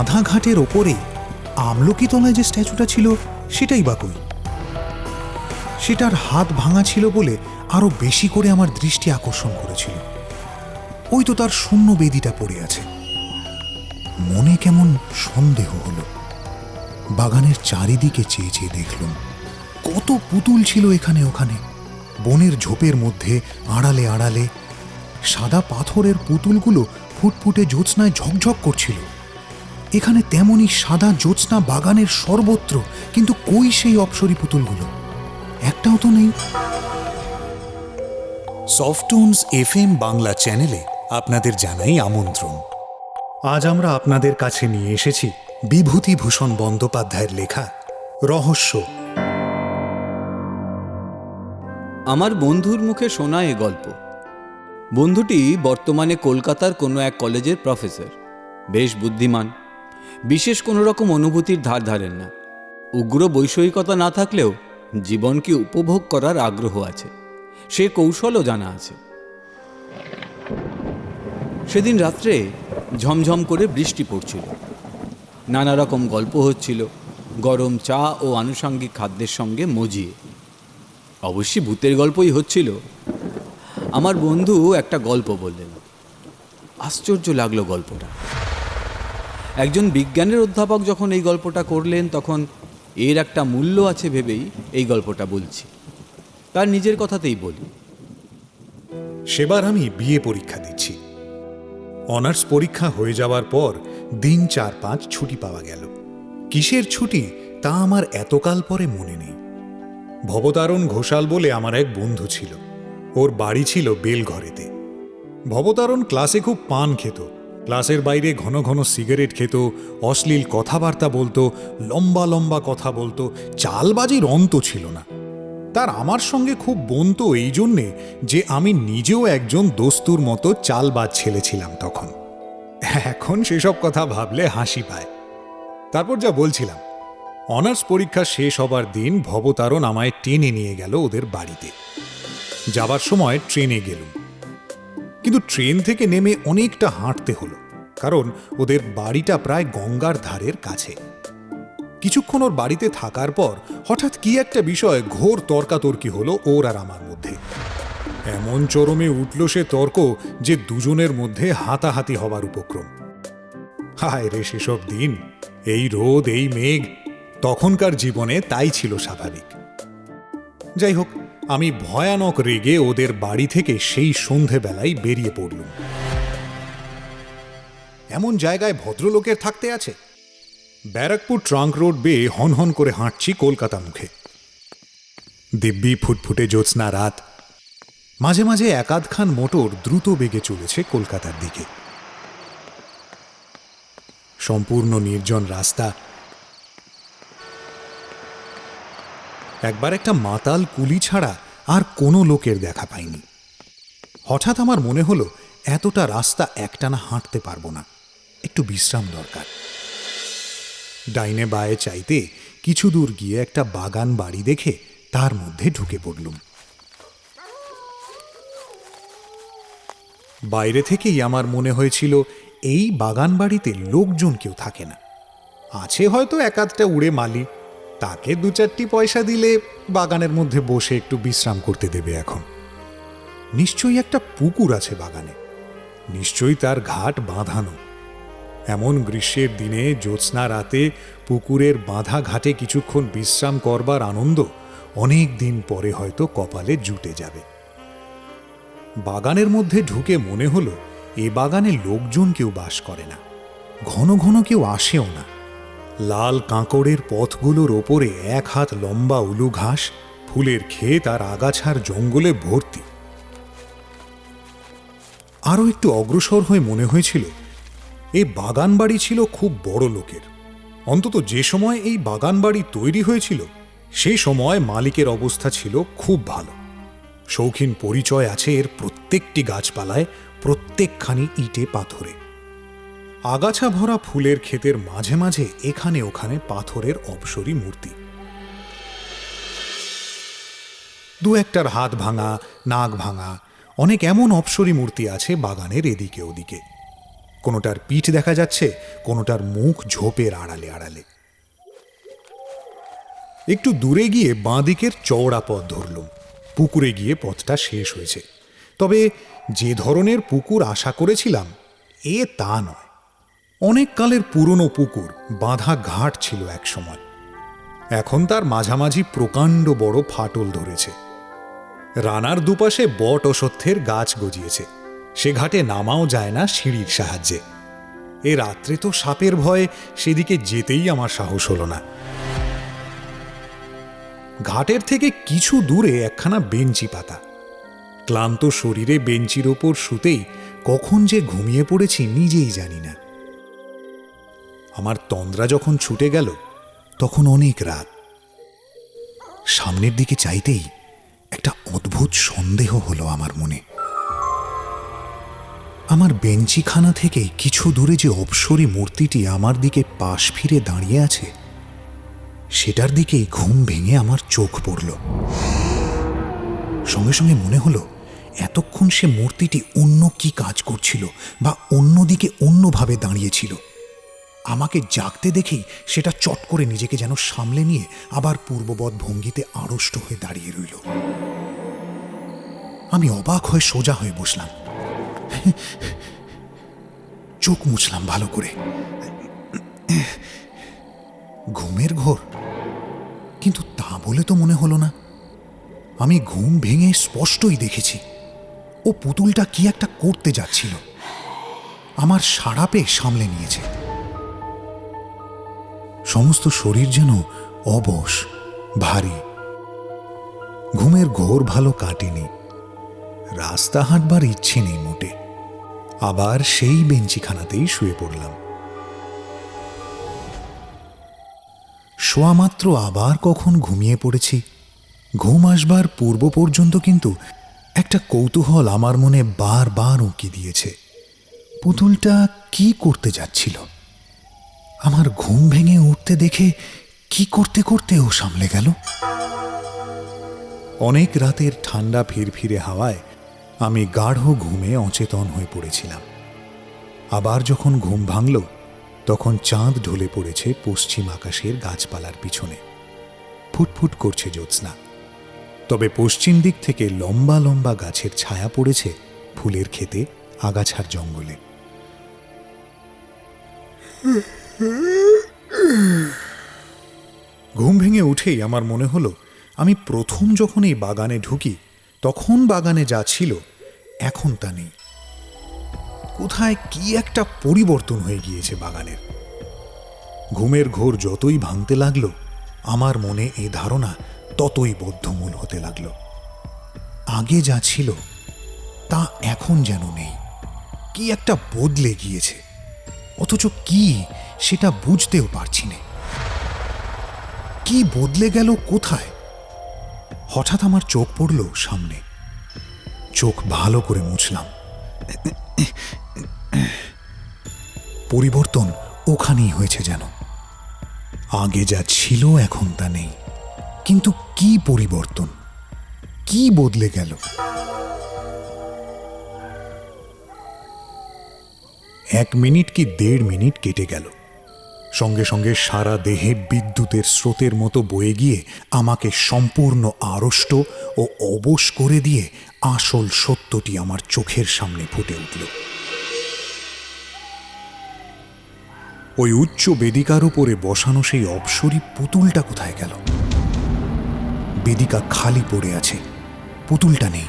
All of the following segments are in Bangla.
বাঁধা ঘাটের ওপরে আমলকি তলায় যে স্ট্যাচুটা ছিল, সেটাই বা কই? সেটার হাত ভাঙা ছিল বলে আরও বেশি করে আমার দৃষ্টি আকর্ষণ করেছিল। ওই তো তার শূন্য বেদিটা পড়ে আছে। মনে কেমন সন্দেহ হলো। বাগানের চারিদিকে চেয়ে চেয়ে দেখলুম, কত পুতুল ছিল এখানে ওখানে। বনের ঝোপের মধ্যে আড়ালে আড়ালে সাদা পাথরের পুতুলগুলো ফুটফুটে জ্যোৎস্নায় ঝকঝক করছিল। এখানে তেমনই সাদা জ্যোৎস্না বাগানের সর্বত্র কিন্তু কই সেই অপসরী পুতুলগুলো? একটাও তো নেই। সফটুনস এফ এম বাংলা চ্যানেলে আপনাদের জানাই আমন্ত্রণ। আজ আমরা আপনাদের কাছে নিয়ে এসেছি বিভূতিভূষণ বন্দ্যোপাধ্যায়ের লেখা রহস্য। আমার বন্ধুর মুখে শোনা এ গল্প। বন্ধুটি বর্তমানে কলকাতার কোনো এক কলেজের প্রফেসর। বেশ বুদ্ধিমান। বিশেষ কোনো রকম অনুভূতির ধার ধারেন না। উগ্র বৈষয়িকতা না থাকলেও জীবনকে উপভোগ করার আগ্রহ আছে। সে কৌশলও জানা আছে। সেদিন রাত্রে ঝমঝম করে বৃষ্টি পড়ছিল। নানা রকম গল্প হচ্ছিল, গরম চা ও আনুষঙ্গিক খাদ্যের সঙ্গে মজিয়ে। অবশ্যই ভূতের গল্পই হচ্ছিল। আমার বন্ধু একটা গল্প বললেন। আশ্চর্য লাগল গল্পটা। একজন বিজ্ঞানের অধ্যাপক যখন এই গল্পটা করলেন, তখন এর একটা মূল্য আছে ভেবেই এই গল্পটা বলছি। তার নিজের কথাতেই বলি। সেবার আমি বিয়ে পরীক্ষা দিচ্ছি। অনার্স পরীক্ষা হয়ে যাওয়ার পর দিন চার পাঁচ ছুটি পাওয়া গেল। কিসের ছুটি তা আমার এতকাল পরে মনে নেই। ভবতারণ ঘোষাল বলে আমার এক বন্ধু ছিল। ওর বাড়ি ছিল বেলঘরেতে। ভবতারণ ক্লাসে খুব পান খেত। ক্লাসের বাইরে ঘন ঘন সিগারেট খেত, অশ্লীল কথাবার্তা বলতো, লম্বা লম্বা কথা বলতো, চালবাজির অন্ত ছিল না। তার আমার সঙ্গে খুব বনতো এই জন্যে যে আমি নিজেও একজন দস্তুর মতো চালবাজ ছেলে ছিলাম তখন। এখন সেসব কথা ভাবলে হাসি পায়। তারপর যা বলছিলাম, অনার্স পরীক্ষা শেষ হবার দিন ভবতারণ আমায় টেনে নিয়ে গেল ওদের বাড়িতে। যাবার সময় ট্রেনে গেলুম। কিন্তু ট্রেন থেকে নেমে অনেকটা হাঁটতে হলো, কারণ ওদের বাড়িটা প্রায় গঙ্গার ধারের কাছে। কিছুক্ষণ ওর বাড়িতে থাকার পর হঠাৎ কি একটা বিষয় ঘোর তর্কাতর্কি হলো ওর আর আমার মধ্যে। এমন চরমে উঠল সে তর্ক যে দুজনের মধ্যে হাতাহাতি হবার উপক্রম। হায় রে সেসব দিন, এই রোদ, এই মেঘ, তখনকার জীবনে তাই ছিল স্বাভাবিক। যাই হোক আমি ভয়ানক রেগে ওদের বাড়ি থেকে সেই সন্ধেবেলায় বেরিয়ে পড়লুম। এমন জায়গায় ভদ্রলোকের থাকতে আছে? ব্যারাকপুর ট্রাঙ্ক রোড বেয়ে হনহন করে হাঁটছি কলকাতা মুখে। দিব্যি ফুটফুটে জ্যোৎস্না রাত। মাঝে মাঝে একাধখান মোটর দ্রুত বেগে চলেছে কলকাতার দিকে। সম্পূর্ণ নির্জন রাস্তা একবার একটা মাতাল কুলি ছাড়া আর কোনো লোকের দেখা পাইনি। হঠাৎ আমার মনে হলো, এতটা রাস্তা একটানা হাঁটতে পারব না। একটু বিশ্রাম দরকার। ডাইনে বায়ে চাইতে কিছু দূর গিয়ে একটা বাগান বাড়ি দেখে তার মধ্যে ঢুকে পড়লুম। বাইরে থেকেই আমার মনে হয়েছিল, এই বাগান বাড়িতে লোকজন কেউ থাকে না। আছে হয়তো একাধটা উড়ে মালি তাকে দু চারটি পয়সা দিলে বাগানের মধ্যে বসে একটু বিশ্রাম করতে দেবে এখন। নিশ্চয়ই একটা পুকুর আছে বাগানে। নিশ্চয়ই তার ঘাট বাঁধানো। এমন গ্রীষ্মের দিনে জ্যোৎস্না রাতে পুকুরের বাঁধা ঘাটে কিছুক্ষণ বিশ্রাম করবার আনন্দ অনেক দিন পরে হয়তো কপালে জুটে যাবে। বাগানের মধ্যে ঢুকে মনে হলো, এ বাগানে লোকজন কেউ বাস করে না। ঘন ঘন কেউ আসেও না। লাল কাঁকড়ের পথগুলোর ওপরে এক হাত লম্বা উলু ঘাস, ফুলের ক্ষেত আর আগাছার জঙ্গলে ভর্তি। আরও একটু অগ্রসর হয়ে মনে হয়েছিল এই বাগান বাড়ি ছিল খুব বড় লোকের। অন্তত যে সময় এই বাগান বাড়ি তৈরি হয়েছিল সেই সময় মালিকের অবস্থা ছিল খুব ভালো। শৌখিন পরিচয় আছে এর প্রত্যেকটি গাছপালায় প্রত্যেকখানি ইটে পাথরে। আগাছা ভরা ফুলের ক্ষেতের মাঝে মাঝে এখানে ওখানে পাথরের অপসরী মূর্তি। দু একটার হাত ভাঙা, নাক ভাঙা, অনেক এমন অপসরী মূর্তি আছে বাগানের এদিকে ওদিকে। কোনোটার পিঠ দেখা যাচ্ছে, কোনোটার মুখ ঝোপের আড়ালে আড়ালে। একটু দূরে গিয়ে বাঁ দিকের চওড়া পথ ধরলুম। পুকুরে গিয়ে পথটা শেষ হয়েছে। তবে যে ধরনের পুকুর আশা করেছিলাম, এ তা নয়। অনেক কালের পুরনো পুকুর, বাঁধা ঘাট ছিল এক সময়। এখন তার মাঝামাঝি প্রকাণ্ড বড় ফাটল ধরেছে। রানার দুপাশে বট অসত্যের গাছ গজিয়েছে। সে ঘাটে নামাও যায় না সিঁড়ির সাহায্যে। এ রাত্রে তো সাপের ভয়ে সেদিকে যেতেই আমার সাহস হলো না। ঘাটের থেকে কিছু দূরে একখানা বেঞ্চি পাতা। ক্লান্ত শরীরে বেঞ্চির ওপর শুতেই কখন যে ঘুমিয়ে পড়েছি নিজেই জানি না। আমার তন্দ্রা যখন ছুটে গেল, তখন অনেক রাত। সামনের দিকে চাইতেই একটা অদ্ভুত সন্দেহ হলো আমার মনে। আমার বেঞ্চিখানা থেকে কিছু দূরে যে অপসরী মূর্তিটি আমার দিকে পাশ ফিরে দাঁড়িয়ে আছে, সেটার দিকেই ঘুম ভেঙে আমার চোখ পড়ল। সঙ্গে সঙ্গে মনে হলো, এতক্ষণ সে মূর্তিটি অন্য কি কাজ করছিল বা অন্যদিকে অন্যভাবে দাঁড়িয়েছিল। আমাকে জাগতে দেখেই সেটা চট করে নিজেকে যেন সামলে নিয়ে আবার পূর্ববৎ ভঙ্গিতে আড়ষ্ট হয়ে দাঁড়িয়ে রইল। আমি অবাক হয়ে সোজা হয়ে বসলাম। চোখ মুছলাম ভালো করে। ঘুমের ঘোর। কিন্তু তা বলে তো মনে হলো না। আমি ঘুম ভেঙে স্পষ্টই দেখেছি। ও পুতুলটা কি একটা করতে যাচ্ছিল। আমার সাড়া পেয়ে সামলে নিয়েছে। সমস্ত শরীর যেন অবশ, ভারী। ঘুমের ঘোর ভালো কাটেনি। রাস্তা হাঁটবার ইচ্ছে নেই মোটে। আবার সেই বেঞ্চিখানাতেই শুয়ে পড়লাম। শোয়া মাত্র আবার কখন ঘুমিয়ে পড়েছি, ঘুম আসবার পূর্ব পর্যন্ত কিন্তু একটা কৌতূহল আমার মনে বারবার উঁকি দিয়েছে। পুতুলটা কি করতে যাচ্ছিল? আমার ঘুম ভেঙে উঠতে দেখে কি করতে করতে ও সামলে গেল। অনেক রাতের ঠান্ডা ফিরফিরে হাওয়ায় আমি গাঢ় ঘুমে অচেতন হয়ে পড়েছিলাম। আবার যখন ঘুম ভাঙল, তখন চাঁদ ঢলে পড়েছে পশ্চিম আকাশের গাছপালার পিছনে। ফুটফুট করছে জ্যোৎস্না। তবে পশ্চিম দিক থেকে লম্বা লম্বা গাছের ছায়া পড়েছে ফুলের ক্ষেতে, আগাছার জঙ্গলে। ঘুম ভেঙে উঠেই আমার মনে হলো, আমি প্রথম যখন এই বাগানে ঢুকি, তখন বাগানে যা ছিল, এখন তা নেই। কোথায় কি একটা পরিবর্তন হয়ে গিয়েছে বাগানের? ঘুমের ঘোর যতই ভাঙতে লাগল, আমার মনে এই ধারণা ততই বদ্ধমূল হতে লাগল। আগে যা ছিল, তা এখন যেন নেই। কি একটা বদলে গিয়েছে। অথচ কি সেটা বুঝতেও পারছি না। কি বদলে গেল কোথায়? হঠাৎ আমার চোখ পড়ল সামনে। চোখ ভালো করে মুছলাম। পরিবর্তন ওখানেই হয়েছে যেন। আগে যা ছিল এখন তা নেই। কিন্তু কি পরিবর্তন? কি বদলে গেল? এক মিনিট কি দেড় মিনিট কেটে গেল? সঙ্গে সঙ্গে সারা দেহে বিদ্যুতের স্রোতের মতো বয়ে গিয়ে আমাকে সম্পূর্ণ আড়ষ্ট ও অবশ করে দিয়ে আসল সত্যটি আমার চোখের সামনে ফুটে উঠল। ওই উচ্চ বেদিকার উপরে বসানো সেই অপসরী পুতুলটা কোথায় গেল? বেদিকা খালি পড়ে আছে। পুতুলটা নেই।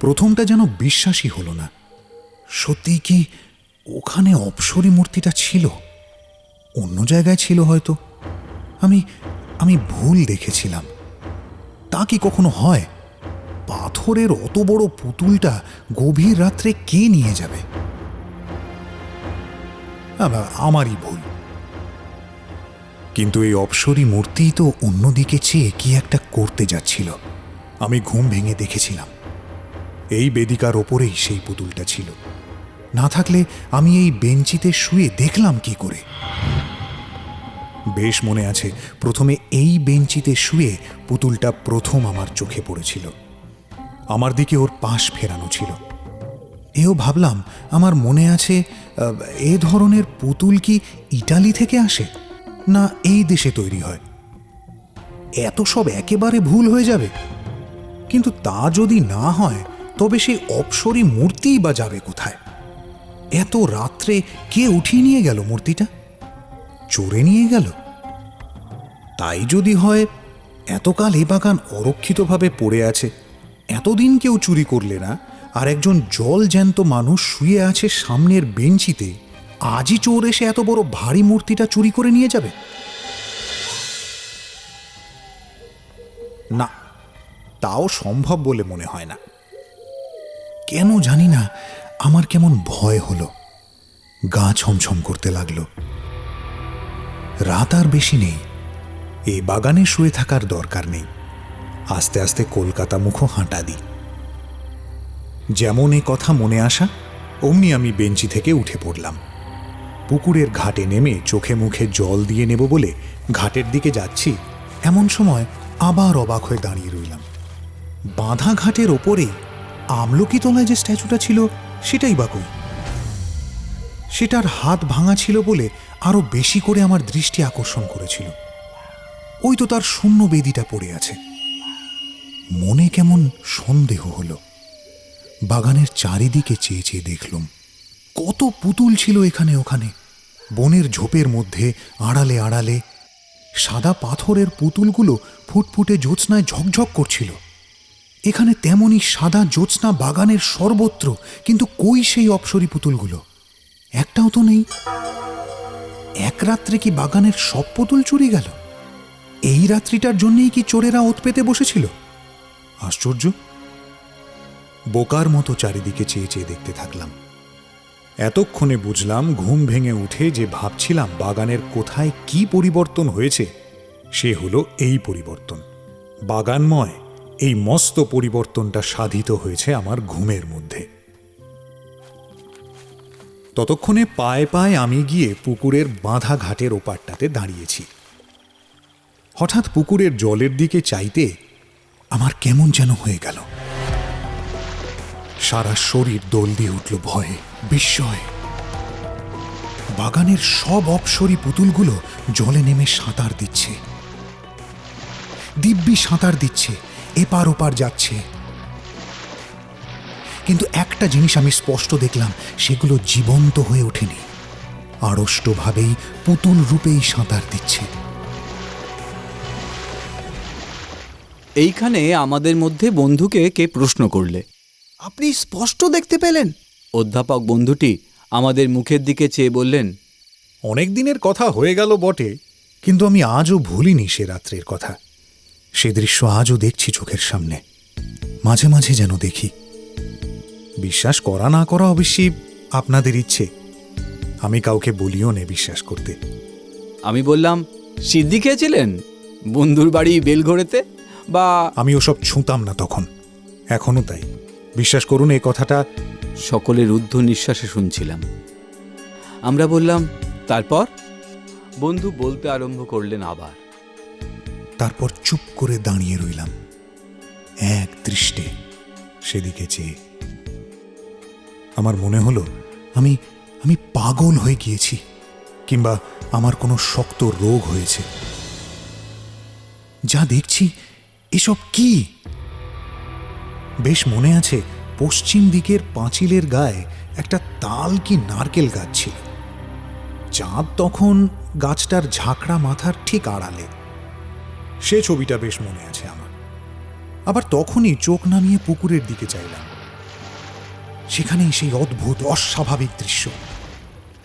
প্রথমটা যেন বিশ্বাসই হলো না। সত্যি কি ওখানে অপসরী মূর্তিটা ছিল। অন্য জায়গায় ছিল হয়তো। আমি আমি ভুল দেখেছিলাম। তা কি কখনো হয়? পাথরের অত বড় পুতুলটা গভীর রাত্রে কে নিয়ে যাবে? আমারই ভুল। কিন্তু এই অপসরী মূর্তি তো অন্যদিকে চেয়ে কি একটা করতে যাচ্ছিল। আমি ঘুম ভেঙে দেখেছিলাম। এই বেদিকার ওপরেই সেই পুতুলটা ছিল। না থাকলে আমি এই বেঞ্চিতে শুয়ে দেখলাম কি করে। বেশ মনে আছে, প্রথমে এই বেঞ্চিতে শুয়ে পুতুলটা প্রথম আমার চোখে পড়েছিল। আমার দিকে ওর পাশ ফেরানো ছিল। এও ভাবলাম, আমার মনে আছে এ ধরনের পুতুল কি ইটালি থেকে আসে? না এই দেশে তৈরি হয়। এত সব একেবারে ভুল হয়ে যাবে। কিন্তু তা যদি না হয়, তবে সেই অপসরী মূর্তিই বা যাবে কোথায়? এত রাত্রে কে উঠিয়ে নিয়ে গেল মূর্তিটা? চোরে নিয়ে গেল? তাই যদি হয়, এতকাল এ বাগান অরক্ষিতভাবে পড়ে আছে, এতদিন কেউ চুরি করলে না? আর একজন জল জ্যান্ত মানুষ শুয়ে আছে সামনের বেঞ্চিতে, আজই চোর এসে এত বড় ভারী মূর্তিটা চুরি করে নিয়ে যাবে? না, তাও সম্ভব বলে মনে হয় না। কেন জানি না আমার কেমন ভয় হলো। গা ছমছম করতে লাগল। রাত আর বেশি নেই। এই বাগানে শুয়ে থাকার দরকার নেই। আস্তে আস্তে কলকাতা মুখো হাঁটা দিই। যেমন এ কথা মনে আসা, অমনি আমি বেঞ্চি থেকে উঠে পড়লাম। পুকুরের ঘাটে নেমে চোখে মুখে জল দিয়ে নেব বলে ঘাটের দিকে যাচ্ছি, এমন সময় আবার অবাক হয়ে দাঁড়িয়ে রইলাম। বাঁধা ঘাটের ওপরে আমলকি তলায় যে স্ট্যাচুটা ছিল সেটাই বা কই? সেটার হাত ভাঙা ছিল বলে আরও বেশি করে আমার দৃষ্টি আকর্ষণ করেছিল। ওই তো তার শূন্য বেদিটা পড়ে আছে। মনে কেমন সন্দেহ হলো। বাগানের চারিদিকে চেয়ে চেয়ে দেখলুম, কত পুতুল ছিল এখানে ওখানে। বনের ঝোপের মধ্যে আড়ালে আড়ালে সাদা পাথরের পুতুলগুলো ফুটফুটে জ্যোৎস্নায় ঝকঝক করছিল। এখানে তেমনই সাদা জ্যোৎস্না বাগানের সর্বত্র, কিন্তু কই সেই অপসরী পুতুলগুলো? একটাও তো নেই। এক রাত্রে কি বাগানের সব পুতুল চুরি গেল? এই রাত্রিটার জন্যই কি চোরেরা ওত পেতে বসেছিল? আশ্চর্য। বোকার মতো চারিদিকে চেয়ে চেয়ে দেখতে থাকলাম। এতক্ষণে বুঝলাম ঘুম ভেঙে উঠে যে ভাবছিলাম বাগানের কোথায় কি পরিবর্তন হয়েছে, সে হলো এই পরিবর্তন। বাগানময় এই মস্ত পরিবর্তনটা সাধিত হয়েছে আমার ঘুমের মধ্যে। ততক্ষণে পায়ে পায়ে আমি গিয়ে পুকুরের বাঁধা ঘাটের ওপারটাতে দাঁড়িয়েছি। হঠাৎ পুকুরের জলের দিকে চাইতে আমার কেমন যেন হয়ে গেল। সারা শরীর দোল দিয়ে উঠল ভয়ে, বিস্ময়ে। বাগানের সব অপসরী পুতুলগুলো জলে নেমে সাঁতার দিচ্ছে। দিব্যি সাঁতার দিচ্ছে। এপার ওপার যাচ্ছে। কিন্তু একটা জিনিস আমি স্পষ্ট দেখলাম সেগুলো জীবন্ত হয়ে ওঠেনি। আড়ষ্টভাবেই পুতুল রূপেই সাঁতার দিচ্ছে। এইখানে আমাদের মধ্যে বন্ধুকে কে প্রশ্ন করলে? আপনি স্পষ্ট দেখতে পেলেন। অধ্যাপক বন্ধুটি আমাদের মুখের দিকে চেয়ে বললেন অনেক দিনের কথা হয়ে গেল বটে কিন্তু আমি আজও ভুলিনি সে রাত্রের কথা। সে দৃশ্য আজও দেখছি চোখের সামনে। মাঝে মাঝে যেন দেখি। বিশ্বাস করা না করা অবশ্যই আপনাদের ইচ্ছে। আমি কাউকে বলিও নে বিশ্বাস করতে। আমি বললাম সিদ্ধি খেয়েছিলেন? বন্ধুর বাড়ি বেলঘড়েতে বা আমি ওসব ছুঁতাম না তখন। এখনও তাই। বিশ্বাস করুন এই কথাটা সকলের ঊর্ধ্ব নিঃশ্বাসে শুনছিলাম। আমরা বললাম তারপর? বন্ধু বলতে আরম্ভ করলেন আবার। তারপর চুপ করে দাঁড়িয়ে রইলাম। এক দৃষ্টে সেদিকে চেয়ে। আমার মনে হলো, আমি আমি পাগল হয়ে গিয়েছি, কিংবা আমার কোনো শক্ত রোগ হয়েছে। যা দেখছি, এসব কি? বেশ মনে আছে, পশ্চিম দিকের পাঁচিলের গায়ে একটা তাল কি নারকেল গাছ ছিল। চাঁদ তখন গাছটার ঝাঁকড়া মাথার ঠিক আড়ালে। সে ছবিটা বেশ মনে আছে আমার। আবার তখনই চোখ নামিয়ে পুকুরের দিকে চাইলাম। সেখানেই সেই অদ্ভুত, অস্বাভাবিক দৃশ্য।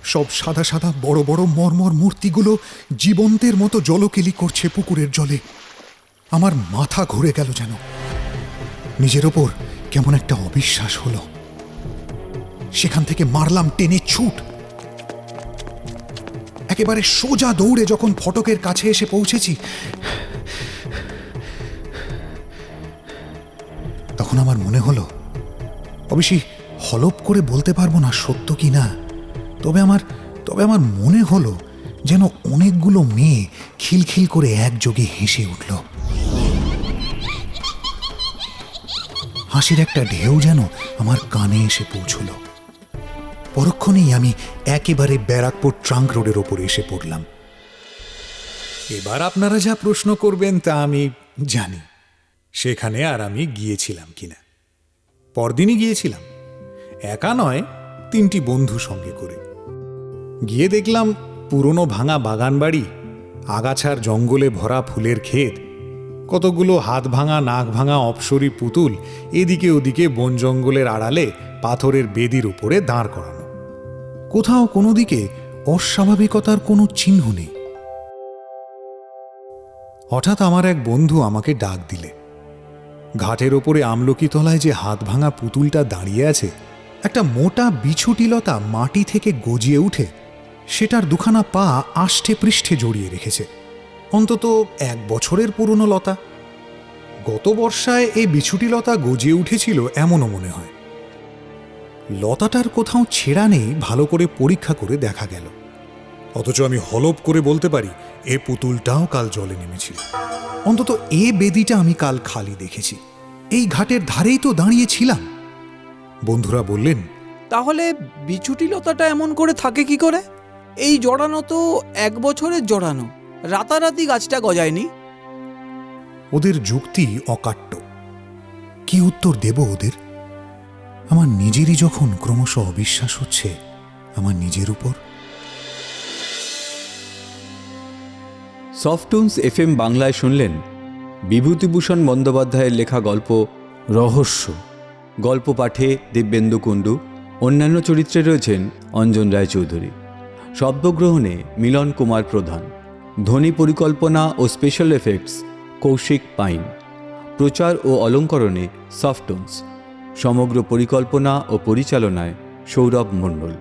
সব সাদা সাদা, বড় বড় মর্মর মূর্তিগুলো জীবন্তের মতো জলকেলি করছে পুকুরের জলে। আমার মাথা ঘুরে গেল যেন। নিজের ওপর কেমন একটা অবিশ্বাস হলো। সেখান থেকে মারলাম টেনে ছুট। একেবারে সোজা দৌড়ে যখন ফটকের কাছে এসে পৌঁছেছি তখন আমার মনে হলো অবশ্যই হলপ করে বলতে পারব না সত্য কি না, তবে আমার তবে আমার মনে হলো যেন অনেকগুলো মেয়ে খিলখিল করে একযোগে হেসে উঠল। হাসির একটা ঢেউ যেন আমার কানে এসে পৌঁছল। পরক্ষণেই আমি একেবারে ব্যারাকপুর ট্রাঙ্ক রোডের ওপরে এসে পড়লাম। এবার আপনারা যা প্রশ্ন করবেন তা আমি জানি। সেখানে আর আমি গিয়েছিলাম কিনা। পরদিনই গিয়েছিলাম। একা নয়, তিনটি বন্ধু সঙ্গে করে। গিয়ে দেখলাম পুরনো ভাঙা বাগান বাড়ি আগাছার জঙ্গলে ভরা ফুলের ক্ষেত, কতগুলো হাত ভাঙা, নাক ভাঙা অপসরী পুতুল এদিকে ওদিকে বন জঙ্গলের আড়ালে পাথরের বেদির উপরে দাঁড় করানো। কোথাও কোনো দিকে অস্বাভাবিকতার কোনো চিহ্ন নেই। হঠাৎ আমার এক বন্ধু আমাকে ডাক দিলে। ঘাটের ওপরে আমলকি তলায় যে হাত ভাঙা পুতুলটা দাঁড়িয়ে আছে, একটা মোটা বিছুটিলতা মাটি থেকে গজিয়ে উঠে সেটার দুখানা পা আষ্টে পৃষ্ঠে জড়িয়ে রেখেছে। অন্তত এক বছরের পুরনো লতা। গত বর্ষায় এই বিছুটিলতা গজিয়ে উঠেছিল এমনও মনে হয়। লতাটার কোথাও ছেঁড়া নেই, ভালো করে পরীক্ষা করে দেখা গেল। অথচ আমি হলপ করে বলতে পারি এ পুতুলটাও কাল জলে নেমেছিল। অন্তত এ বেদিটা আমি কাল খালি দেখেছি। এই ঘাটের ধারেই তো দাঁড়িয়েছিলাম। বন্ধুরা বললেন তাহলে বিছুটি লতাটা এমন করে থাকে কি করে? এই জড়ানো তো এক বছরের জড়ানো। রাতারাতি গাছটা গজায়নি। ওদের যুক্তি অকাট্য। কি উত্তর দেব ওদের? আমার নিজেরই যখন ক্রমশ অবিশ্বাস হচ্ছে আমার নিজের উপর সফটুনস এফএম বাংলায় শুনলেন বিভূতিভূষণ বন্দ্যোপাধ্যায়ের লেখা গল্প রহস্য। গল্প পাঠে দিব্যেন্দু কুণ্ডু, অন্যান্য চরিত্রে রয়েছেন অঞ্জন রায়চৌধুরী। শব্দগ্রহণে মিলন কুমার প্রধান। ধ্বনি পরিকল্পনা ও স্পেশাল এফেক্টস কৌশিক পাইন। প্রচার ও অলঙ্করণে সফটুনস। সমগ্র পরিকল্পনা ও পরিচালনায় সৌরভ মণ্ডল।